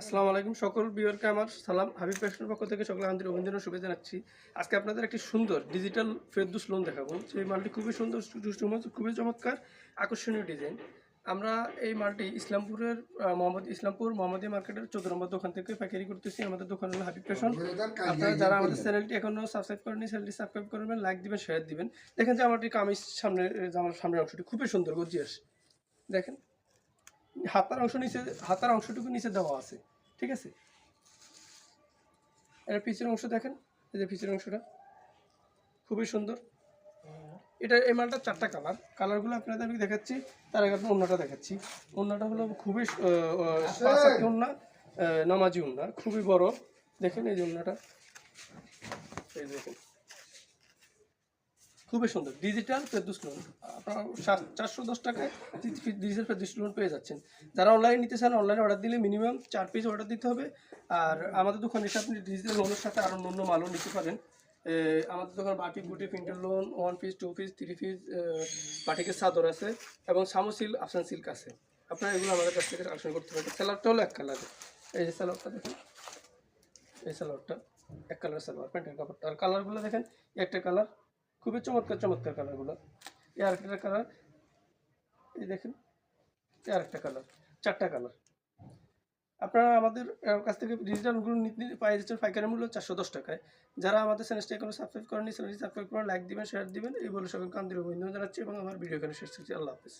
আসসালামু আলাইকুম সকল বিয়ারকে আমার সালাম। হাবিব ফ্যাশনের পক্ষ থেকে সকল আন্তরিক অভিনন্দন শুভেচ্ছা জানাচ্ছি। আজকে আপনাদের একটি সুন্দর ডিজিটাল ফেরদুস লোন দেখাবো। সেই মালটি খুবই সুন্দর খুবই চমৎকার, আকর্ষণীয় ডিজাইন আমরা এই মালটি ইসলামপুরের মোহাম্মদ ইসলামপুর মোহাম্মদী মার্কেটের চোদ্দ নম্বর দোকান থেকে পাইকারি করতেছি। আমাদের দোকান হলো হাবিব ফ্যাশন। আপনারা যারা আমাদের চ্যানেলটি এখনও সাবস্ক্রাইব করেনি চ্যানেলটি সাবস্ক্রাইব করবেন লাইক দিবেন শেয়ার দিবেন। দেখেন যে আমারটি কামিজ সামনে আমার সামনের অংশটি খুবই সুন্দর, গর্জিয়াস। দেখেন। হাতার অংশ নিচে হাতার অংশটুকু নিচে দেওয়া আছে ঠিক আছে? এর পিছের অংশ দেখেন এই যে পিছের অংশটা। খুবই সুন্দর। এটা এই মালটা চারটা কালার। কালারগুলো আপনাদের আমি দেখাচ্ছি তার আগে আপনার অন্যটা দেখাচ্ছি। অন্যটা হলো খুবই আহ, নামাজি উন্না খুবই বড়। দেখেন এই যে অন্যটা এই দেখেন। খুবই সুন্দর। ডিজিটাল ফেরদুস লোন আপনারা সাত- চারশো দশ টাকায় ডিজিটাল ফেরদুস লোন পেয়ে যাচ্ছেন। যারা অনলাইনে নিতে চান অনলাইনে অর্ডার দিলে মিনিমাম চার পিস অর্ডার দিতে হবে। আর আমাদের দোকানে এসে আপনি ডিজিটাল লোনের সাথে আরও অন্য মালও নিতে পারেন। আমাদের দোকান বাটি বুটি printer lawn one piece two piece three piece বাটিকের চাদর আছে এবং সামো সিল্ক আফসান সিল্ক আছে। আপনারা এগুলো আমাদের কাছ থেকে কালেকশন করতে পারেন। স্যালাডটা হলো এক কালার এই যে স্যালাডটা দেখুন। এই সালোয়ারটা এক কালার সালোয়ার প্যান্টের কাপড়টা। আর কালারগুলো দেখেন, একটা কালার খুবই চমৎকার চমৎকার কালারগুলো এই আরেকটা কালার এই দেখেন, এই আরেকটা কালার চারটা কালার আপনারা আমাদের কাছ থেকে ডিজিটালগুলো নিতে পাই যাচ্ছেন পাইকারি মূল্য চারশো দশ টাকায়। যারা আমাদের চ্যানেলটি এখনও সাবস্ক্রাইব করেনি চ্যানেলটি সাবস্ক্রাইব করেন লাইক দিবেন শেয়ার দিবেন, এই বলে সকলকে কান্তির অভিনন্দন জানাচ্ছি এবং আমার ভিডিও এখানে শেষ করছি। আল্লাহ হাফিজ।